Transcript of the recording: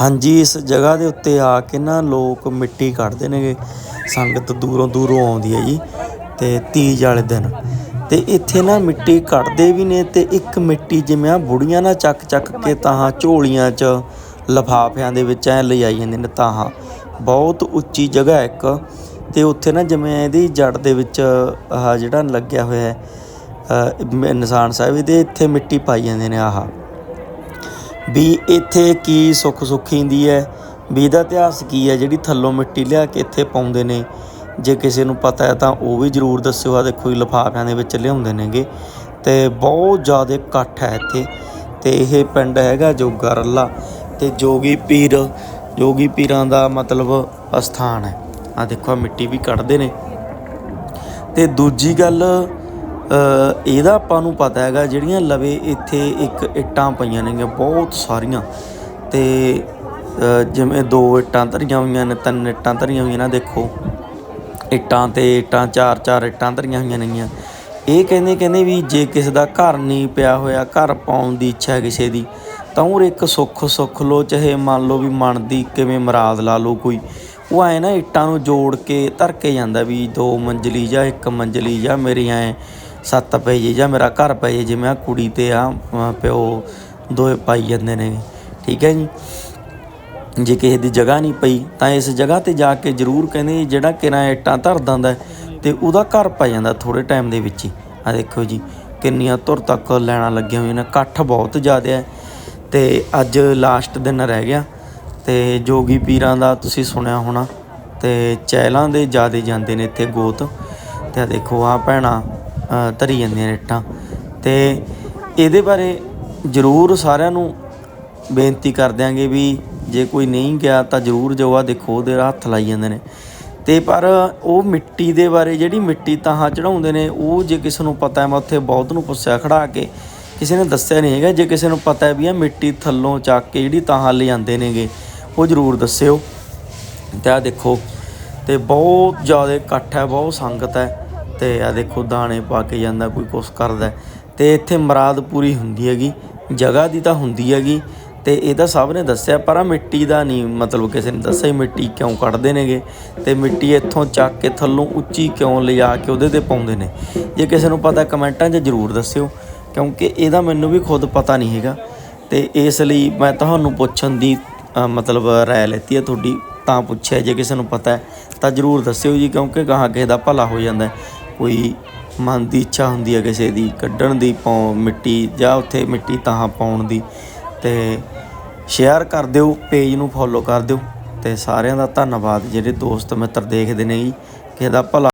ਹਾਂਜੀ, ਇਸ ਜਗ੍ਹਾ ਦੇ ਉੱਤੇ ਆ ਕੇ ਨਾ ਲੋਕ ਮਿੱਟੀ ਕੱਢਦੇ ਨੇਗੇ। ਸੰਗਤ ਦੂਰੋਂ ਦੂਰੋਂ ਆਉਂਦੀ ਹੈ ਜੀ ਅਤੇ ਤੀਜ ਵਾਲੇ ਦਿਨ। ਅਤੇ ਇੱਥੇ ਨਾ ਮਿੱਟੀ ਕੱਢਦੇ ਵੀ ਨੇ ਅਤੇ ਇੱਕ ਮਿੱਟੀ ਜਿਵੇਂ ਆ ਬੁੜੀਆਂ ਨਾ ਚੱਕ ਚੱਕ ਕੇ ਤਾਂ ਝੋਲੀਆਂ 'ਚ ਲਿਫਾਫਿਆਂ ਦੇ ਵਿੱਚ ਐਂ ਲਿਜਾਈ ਜਾਂਦੇ ਨੇ ਤਾਹਾਂ। ਬਹੁਤ ਉੱਚੀ ਜਗ੍ਹਾ ਇੱਕ। ਅਤੇ ਉੱਥੇ ਨਾ ਜਿਵੇਂ ਇਹਦੀ ਜੜ ਦੇ ਵਿੱਚ, ਆਹ ਜਿਹੜਾ ਲੱਗਿਆ ਹੋਇਆ ਹੈ ਨਿਸ਼ਾਨ ਸਾਹਿਬ ਇਹਦੇ ਇੱਥੇ ਮਿੱਟੀ ਪਾਈ ਜਾਂਦੇ ਨੇ ਆਹ। ਵੀ ਇੱਥੇ ਕੀ ਸੁੱਖ ਸੁੱਖੀ ਹੁੰਦੀ ਹੈ? ਵੀ ਇਹਦਾ ਇਤਿਹਾਸ ਕੀ ਹੈ? ਜਿਹੜੀ ਥੱਲੋਂ ਮਿੱਟੀ ਲਿਆ ਕੇ ਇੱਥੇ ਪਾਉਂਦੇ ਨੇ। ਜੇ ਕਿਸੇ ਨੂੰ ਪਤਾ ਹੈ ਤਾਂ ਉਹ ਵੀ ਜ਼ਰੂਰ ਦੱਸਿਓ। ਆ ਦੇਖੋ ਜੀ, ਲਿਫਾਫਿਆਂ ਦੇ ਵਿੱਚ ਲਿਆਉਂਦੇ ਨੇਗੇ। ਤੇ ਬਹੁਤ ਜ਼ਿਆਦਾ ਇਕੱਠ ਹੈ ਇੱਥੇ। ਤੇ ਇਹ ਪਿੰਡ ਹੈਗਾ ਜੋਗਾ ਰੱਲਾ ਤੇ ਜੋਗੀ ਪੀਰ, ਜੋਗੀ ਪੀਰਾਂ ਦਾ ਮਤਲਬ ਅਸਥਾਨ ਹੈ। ਆ ਦੇਖੋ ਮਿੱਟੀ ਵੀ ਕੱਢਦੇ ਨੇ। ਤੇ ਦੂਜੀ ਗੱਲ ਇਹਦਾ ਆਪਾਂ ਨੂੰ ਪਤਾ ਹੈਗਾ, ਜਿਹੜੀਆਂ ਲਵੇ ਇੱਥੇ ਇੱਕ ਇੱਟਾਂ ਪਈਆਂ ਨੇਗੀਆਂ, ਬਹੁਤ ਸਾਰੀਆਂ। ਤੇ ਜਿਵੇਂ ਦੋ ਇੱਟਾਂ ਧਰੀਆਂ ਹੋਈਆਂ ਨੇ, ਤਿੰਨ ਇੱਟਾਂ ਧਰੀਆਂ ਹੋਈਆਂ ਨਾ, ਦੇਖੋ। ਇੱਟਾਂ ਤੇ ਇੱਟਾਂ, ਚਾਰ ਚਾਰ ਇੱਟਾਂ ਧਰੀਆਂ ਹੋਈਆਂ ਨੇਗੀਆਂ। ਇਹ ਕਹਿੰਦੇ ਕਹਿੰਦੇ ਵੀ ਜੇ ਕਿਸੇ ਦਾ ਘਰ ਨਹੀਂ ਪਿਆ ਹੋਇਆ, ਘਰ ਪਾਉਣ ਦੀ ਇੱਛਾ ਕਿਸੇ ਦੀ, ਤਾਂ ਉਹ ਇੱਕ ਸੁੱਖ ਸੁੱਖ ਲੋ, ਚਾਹੇ ਮੰਨ ਲਓ ਵੀ ਮਨ ਦੀ ਕਿਵੇਂ ਮਰਾਦ ਲਾ ਲਓ ਕੋਈ, ਉਹ ਐ ਨਾ ਇੱਟਾਂ ਨੂੰ ਜੋੜ ਕੇ ਧਰ ਕੇ ਜਾਂਦਾ ਵੀ ਦੋ ਮੰਜ਼ਲੀ ਜਾਂ ਇੱਕ ਮੰਜ਼ਲੀ ਜਾਂ ਮੇਰੀ ਐ। ਸੱਤ ਪੈ ਜੇ ਜਾਂ ਮੇਰਾ ਘਰ ਪੈ ਜੇ, ਜਿਵੇਂ ਆ ਕੁੜੀ ਤੇ ਆ ਪਿਓ ਦੋਏ ਪਾਈ ਜਾਂਦੇ ਨੇ ਠੀਕ ਹੈ ਜੀ? ਜੇ ਕਿਸੇ ਦੀ ਜਗ੍ਹਾ ਨਹੀਂ ਪਈ, ਤਾਂ ਇਸ ਜਗ੍ਹਾ ਤੇ ਜਾ ਕੇ ਜ਼ਰੂਰ ਕਹਿੰਦੇ ਜਿਹੜਾ ਕਿਰਾ ਇੱਟਾਂ ਧਰ ਦਿੰਦਾ ਤੇ ਉਹਦਾ ਘਰ ਪੈ ਜਾਂਦਾ ਥੋੜੇ ਟਾਈਮ ਦੇ ਵਿੱਚ ਹੀ। ਆ ਦੇਖੋ ਜੀ, ਕਿੰਨੀਆਂ ਧੁਰ ਤੱਕ ਲੈਣਾ ਲੱਗੀਆਂ ਹੋਈਆਂ ਨੇ, ਇਕੱਠ ਬਹੁਤ ਜ਼ਿਆਦਾ ਹੈ। ਤੇ ਅੱਜ ਲਾਸਟ ਦਿਨ ਰਹਿ ਗਿਆ ਤੇ ਜੋਗੀ ਪੀਰਾਂ ਦਾ ਤੁਸੀਂ ਸੁਣਿਆ ਹੋਣਾ ਤੇ ਚਹਿਲਾਂ ਦੇ ਜ਼ਿਆਦੇ ਜਾਂਦੇ ਨੇ ਇੱਥੇ ਗੋਤ। ਤੇ ਆ ਦੇਖੋ ਆ ਭੈਣਾਂ ਧਰੀ ਜਾਂਦੀਆਂ ਰੇਟਾਂ ਇੱਟਾਂ ਤੇ ਇਹਦੇ ਬਾਰੇ ਜ਼ਰੂਰ ਸਾਰਿਆਂ ਨੂੰ ਬੇਨਤੀ ਕਰ ਦਿਆਂਗੇ ਵੀ ਜੇ ਕੋਈ ਨਹੀਂ ਗਿਆ ਤਾਂ ਜ਼ਰੂਰ ਜੋ ਆ ਦੇਖੋ ਉਹਦੇ ਹੱਥ ਲਾਈ ਜਾਂਦੇ ਨੇ। ਤੇ ਪਰ ਉਹ ਮਿੱਟੀ ਦੇ ਬਾਰੇ, ਜਿਹੜੀ ਮਿੱਟੀ ਤਾਹਾਂ ਚੜਾਉਂਦੇ ਨੇ, ਉਹ ਜੇ ਕਿਸੇ ਨੂੰ ਪਤਾ ਹੈ, ਮੈਂ ਉੱਥੇ ਬਹੁਤ ਨੂੰ ਪੁੱਛਿਆ ਖੜਾ ਕੇ, ਕਿਸੇ ਨੇ ਦੱਸਿਆ ਨਹੀਂ ਹੈਗਾ, ਜੇ ਕਿਸੇ ਨੂੰ ਪਤਾ ਹੈ ਵੀ ਇਹ ਮਿੱਟੀ ਥੱਲੋਂ ਚੱਕ ਕੇ ਜਿਹੜੀ ਤਾਹਾਂ ਲਿਆਂਦੇ ਨੇਗੇ, ਉਹ ਜ਼ਰੂਰ ਦੱਸਿਓ। ਤੇ ਆ ਦੇਖੋ, ਤੇ ਬਹੁਤ ਜ਼ਿਆਦਾ ਇਕੱਠ ਹੈ, ਬਹੁਤ ਸੰਗਤ ਹੈ। ਤੇ ਆ ਦੇਖੋ ਦਾਣੇ ਪਾ ਕੇ ਜਾਂਦਾ, ਕੋਈ ਕੁਛ ਕਰਦਾ ਹੈ। ਤੇ ਇੱਥੇ ਮੁਰਾਦ ਪੂਰੀ ਹੁੰਦੀ ਹੈਗੀ, ਜਗ੍ਹਾ ਦੀ ਤਾਂ ਹੁੰਦੀ ਹੈਗੀ, ਤੇ ਤਾਂ ਸਭ ਨੇ ਦੱਸਿਆ, ਪਰ ਆ ਮਿੱਟੀ ਦਾ ਨਹੀਂ, ਮਤਲਬ ਕਿਸੇ ਨੇ ਦੱਸਿਆ ਮਿੱਟੀ ਕਿਉਂ ਕੱਢਦੇ ਨੇਗੇ, ਤੇ ਮਿੱਟੀ ਇੱਥੋਂ ਚੱਕ ਕੇ ਥੱਲੋਂ ਉੱਚੀ ਕਿਉਂ ਲਿਜਾ ਕੇ ਉਹਦੇ ਤੇ ਪਾਉਂਦੇ ਨੇ। ਜੇ ਕਿਸੇ ਨੂੰ ਪਤਾ, ਕਮੈਂਟਾਂ 'ਚ ਜ਼ਰੂਰ ਦੱਸਿਓ, ਕਿਉਂਕਿ ਇਹਦਾ ਮੈਨੂੰ ਵੀ ਖੁਦ ਪਤਾ ਨਹੀਂ ਹੈਗਾ। ਤੇ ਇਸ ਲਈ ਮੈਂ ਤੁਹਾਨੂੰ ਪੁੱਛਣ ਦੀ ਮਤਲਬ ਰਾਏ ਲੈਤੀ ਹੈ ਤੁਹਾਡੀ, ਤਾਂ ਪੁੱਛਿਆ, ਜੇ ਕਿਸੇ ਨੂੰ ਪਤਾ ਹੈ, ਤਾਂ ਜ਼ਰੂਰ ਦੱਸਿਓ ਜੀ, ਕਿਉਂਕਿ ਗਾਹਾਂ ਕਿਸੇ ਦਾ ਭਲਾ ਹੋ ਜਾਂਦਾ ਕੋਈ ਮਨ ਦੀ ਇੱਛਾ ਹੁੰਦੀ ਹੈ ਕਿਸੇ ਦੀ, ਕੱਢਣ ਦੀ ਪਾਉ ਮਿੱਟੀ ਜਾਂ ਉੱਥੇ ਮਿੱਟੀ ਤਾਂ ਪਾਉਣ ਦੀ, ਤੇ ਸ਼ੇਅਰ ਕਰ ਦਿਓ ਪੇਜ ਨੂੰ ਫੋਲੋ ਕਰ ਦਿਓ, ਤੇ ਸਾਰਿਆਂ ਦਾ ਧੰਨਵਾਦ, ਜਿਹੜੇ ਦੋਸਤ ਮਿੱਤਰ ਦੇਖਦੇ ਨੇ ਜੀ, ਕਿਸੇ ਦਾ ਭਲਾ